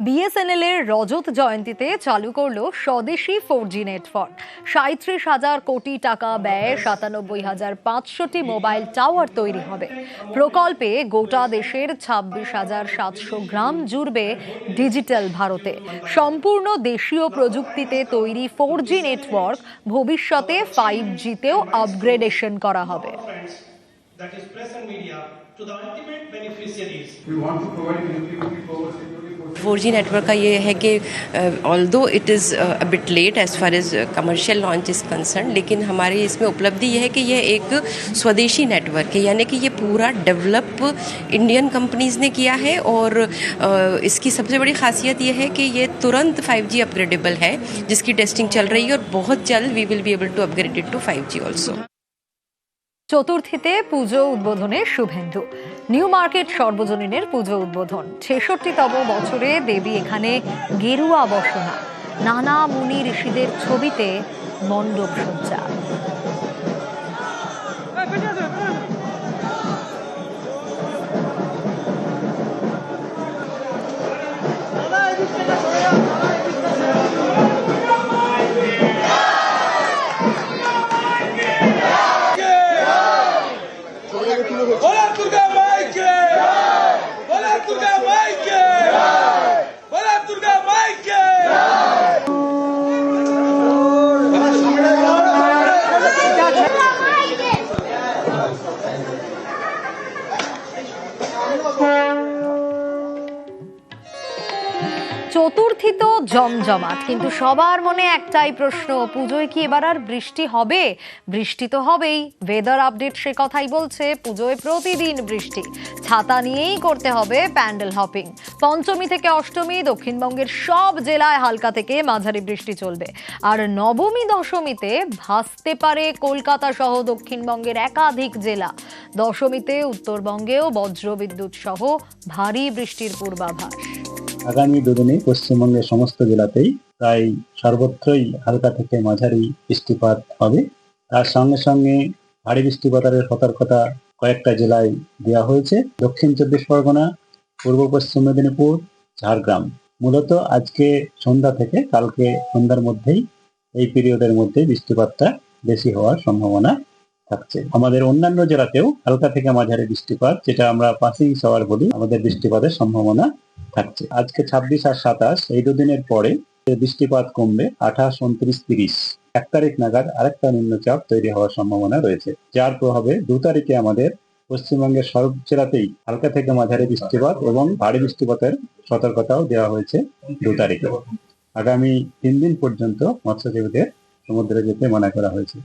BSNL এর রজত জয়ন্তীতে চালু করল স্বদেশি ফোর জি নেটওয়ার্ক সাঁত্রিশ হাজার কোটি টাকা ব্যয়ে সাতানব্বই হাজার পাঁচশোটি মোবাইল টাওয়ার তৈরি হবে। প্রকল্পে গোটা দেশের ছাব্বিশ হাজার সাতশো গ্রাম জুড়বে ডিজিটাল ভারতে। সম্পূর্ণ দেশীয় প্রযুক্তিতে তৈরি ফোর জি নেটওয়ার্ক ভবিষ্যতে ফাইভ জিতেও আপগ্রেডেশন করা হবে। That is press and media to the ultimate beneficiaries. We want to provide connectivity for for 4G network का ये है कि although it is bit late as far as commercial launch is concern लेकिन हमारी इसमें उपलब्धि यह है कि यह एक स्वदेशी नेटवर्क है, यानी कि ये पूरा डेवलप इंडियन कंपनीज़ ने किया है और इसकी सबसे बड़ी खासियत यह है कि ये तुरंत 5G अपग्रेडेबल है, जिसकी टेस्टिंग चल रही है और बहुत जल्द we will be able to upgrade it to 5G also চতুর্থীতে পুজো উদ্বোধনে শুভেন্দু। নিউ মার্কেট সর্বজনীনের পুজো উদ্বোধন। ছেষট্টিতম বছরে দেবী এখানে গেরুয়া বসনা। নানা মুনি ঋষিদের ছবিতে মণ্ডপ সজ্জা। Bora Durga Mike! Bora Durga Mike! Bora Durga Mike! Thank. চতুর্থী তো জমজমাট। কিন্তু সবার মনে একটাই প্রশ্ন, পুজোয় কি এবার আর বৃষ্টি হবে? বৃষ্টি তো হবেই। ওয়েদার আপডেট সে কথাই বলছে, পুজোয় প্রতিদিন বৃষ্টি। ছাতা নিয়েই করতে হবে প্যান্ডেল হপিং। পঞ্চমী থেকে অষ্টমী, দক্ষিণবঙ্গের সব জেলায় হালকা থেকে মাঝারি বৃষ্টি চলবে। আর নবমী, দশমীতে ভাসতে পারে কলকাতা সহ দক্ষিণবঙ্গের একাধিক জেলা। দশমীতে উত্তরবঙ্গেও বজ্রবিদ্যুৎ সহ ভারী বৃষ্টির পূর্বাভাস। আগামী দুদিনে পশ্চিমবঙ্গের সমস্ত জেলাতেই প্রায় সর্বত্রই হালকা থেকে মাঝারি বৃষ্টিপাত হবে। তার সঙ্গে সঙ্গে ভারী বৃষ্টিপাতের সতর্কতা কয়েকটা জেলায় দেওয়া হয়েছে। দক্ষিণ চব্বিশ পরগনা, পূর্ব পশ্চিম মেদিনীপুর, ঝাড়গ্রাম। মূলত আজকে সন্ধ্যা থেকে কালকে সন্ধ্যার মধ্যেই এই পিরিয়ডের মধ্যে বৃষ্টিপাতটা বেশি হওয়ার সম্ভাবনা থাকছে। আমাদের অন্যান্য জেলাতেও হালকা থেকে মাঝারি বৃষ্টিপাত, যেটা আমরা পাসিং শাওয়ার বলি, আমাদের বৃষ্টিপাতের সম্ভাবনা থাকছে। আজকে ছাব্বিশ আর সাতাশ, এই দুদিনের পরে বৃষ্টিপাত কমবে আঠাশ, উনত্রিশ, তিরিশ। এক তারিখ নাগাদ আরেকটা নিম্নচাপ তৈরি হওয়ার সম্ভাবনা রয়েছে। যার প্রভাবে দু তারিখে আমাদের পশ্চিমবঙ্গের সব জেলাতেই হালকা থেকে মাঝারি বৃষ্টিপাত এবং ভারী বৃষ্টিপাতের সতর্কতাও দেওয়া হয়েছে দু তারিখে। আগামী তিন দিন পর্যন্ত মৎস্যজীবীদের সমুদ্রে যেতে মানা করা হয়েছে।